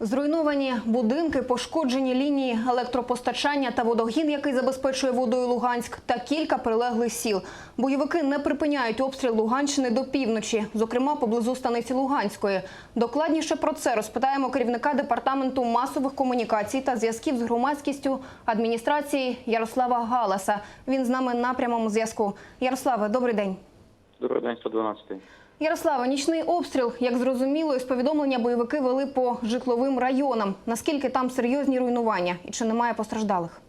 Зруйновані будинки, пошкоджені лінії електропостачання та водогін, який забезпечує водою Луганськ, та кілька прилеглих сіл. Бойовики не припиняють обстріл Луганщини до півночі, зокрема поблизу станиці Луганської. Докладніше про це розпитаємо керівника департаменту масових комунікацій та зв'язків з громадськістю адміністрації Ярослава Галаса. Він з нами на прямому зв'язку. Ярославе, добрий день. Добрий день, 112. Ярослава, нічний обстріл, як зрозуміло, із повідомлення бойовики вели по житловим районам. Наскільки там серйозні руйнування і чи немає постраждалих?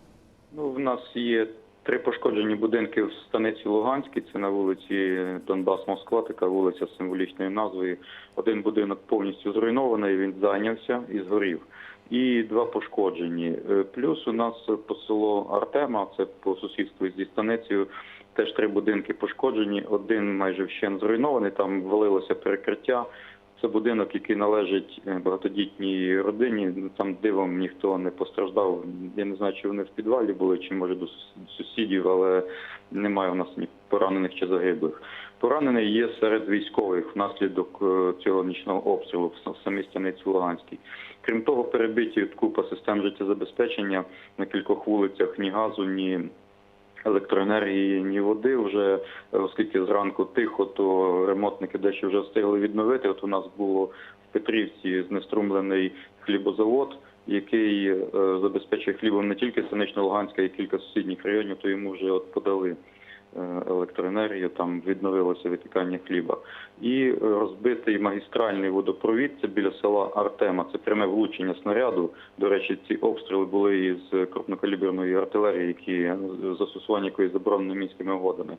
Ну, в нас є три пошкоджені будинки в станиці Луганській. Це на вулиці Донбас Москва, така вулиця з символічною назвою. Один будинок повністю зруйнований, він зайнявся і згорів. І два пошкоджені. Е, Плюс у нас по село Артема, це по сусідству зі станицею. Теж три будинки пошкоджені. Один майже вщент зруйнований. Там валилося перекриття. Це будинок, який належить е, багатодітній родині. Ну, Там дивом ніхто не постраждав. Я не знаю, чи вони в підвалі були, чи може до сус- сусідів, але немає у нас ні поранених чи загиблих. Поранений є серед військових внаслідок е, цього нічного обстрілу в самій станиці Луганській. Крім того, перебиті купа систем життєзабезпечення на кількох вулицях ні газу, ні електроенергії, ні води вже, е, оскільки зранку тихо, то ремонтники дещо вже встигли відновити. От у нас було в Петрівці знеструмлений хлібозавод, який е, забезпечує хлібом не тільки Станично-Луганська, а й кілька сусідніх районів, то йому вже от подали електроенергію, там відновилося витікання хліба. І е, розбитий магістральний водопровід, це біля села Артема, це пряме влучення снаряду. До речі, ці обстріли були із крупнокаліберної артилерії, які застосування якої заборонено мінськими угодами.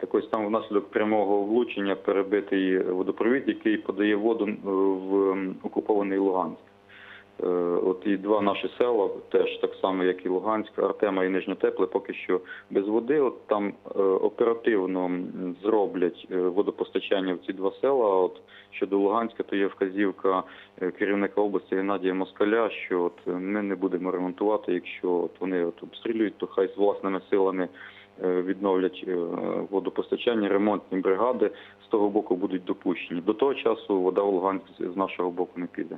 Так ось там внаслідок прямого влучення перебитий водопровід, який подає воду е, в окупований Луганськ. Е, От і два наші села, теж так само, як і Луганськ, Артема і Нижньотепле, поки що без води. От там е, оперативно зроблять е, водопостачання в ці два села. От щодо Луганська, то є вказівка керівника області Геннадія Москаля, що от ми не будемо ремонтувати, якщо от вони от обстрілюють, то хай з власними силами відновлять водопостачання, ремонтні бригади з того боку будуть допущені. До того часу вода в Луганськ з нашого боку не піде.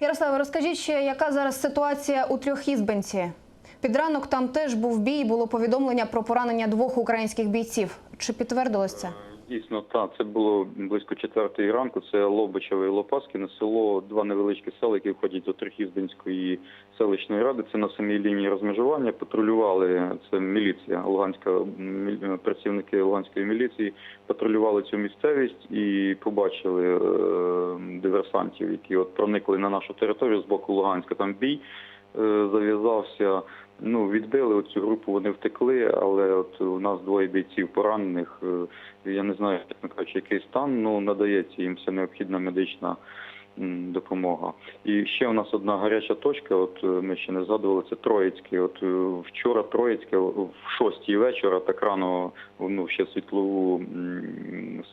Ярославе, розкажіть ще, яка зараз ситуація у Трьохізбенці? Під ранок там теж був бій, було повідомлення про поранення двох українських бійців. Чи підтвердилось це? Дійсно, так. Це було близько четвертої ранку. Це Лобичеве і Лопаскіне село, два невеличкі села, які входять до Трихізденської селищної ради. Це на самій лінії розмежування. Патрулювали це міліція, Луганська працівники Луганської міліції патрулювали цю місцевість і побачили е, диверсантів, які от проникли на нашу територію з боку Луганська. Там бій зав'язався. Ну, відбили цю групу, вони втекли, але от у нас двоє бійців поранених. Е, Я не знаю, чесно кажучи, який стан, ну надається їм вся необхідна медична допомога. І ще у нас одна гаряча точка. От е, ми ще не згадували, це Троїцьке. От е, вчора Троїцьке в шостій вечора, так рано ну ще світлову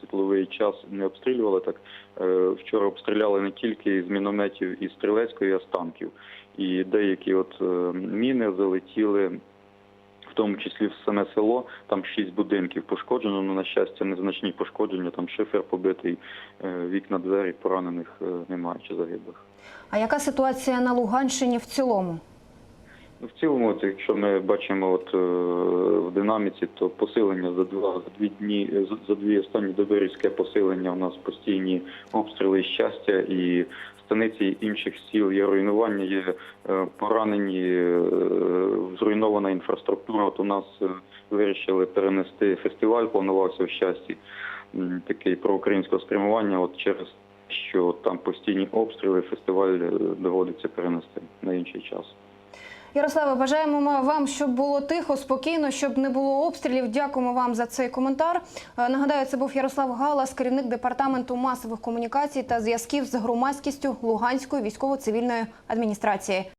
світловий час не обстрілювали. Так е, вчора обстріляли не тільки з мінометів і стрілецької, а з танків. І деякі от е, міни залетіли, в тому числі в саме село. Там шість будинків пошкоджено. але, на щастя, незначні пошкодження. Там шифер побитий, е, вікна, двері поранених е, немає чи загиблих. А яка ситуація на Луганщині в цілому? Ну, В цілому, якщо ми бачимо от, е, в динаміці, то посилення за два за дві дні за, дві останні доби різке посилення. У нас постійні обстріли щастя і станиці інших сіл є руйнування, є е, поранені, е, зруйнована інфраструктура. От у нас вирішили перенести фестиваль, планувався в щасті такий проукраїнського спрямування. От через що там постійні обстріли, фестиваль доводиться перенести на інший час. Ярославе, бажаємо вам, щоб було тихо, спокійно, щоб не було обстрілів. Дякуємо вам за цей коментар. Е, Нагадаю, це був Ярослав Галас, керівник департаменту масових комунікацій та зв'язків з громадськістю Луганської військово-цивільної адміністрації.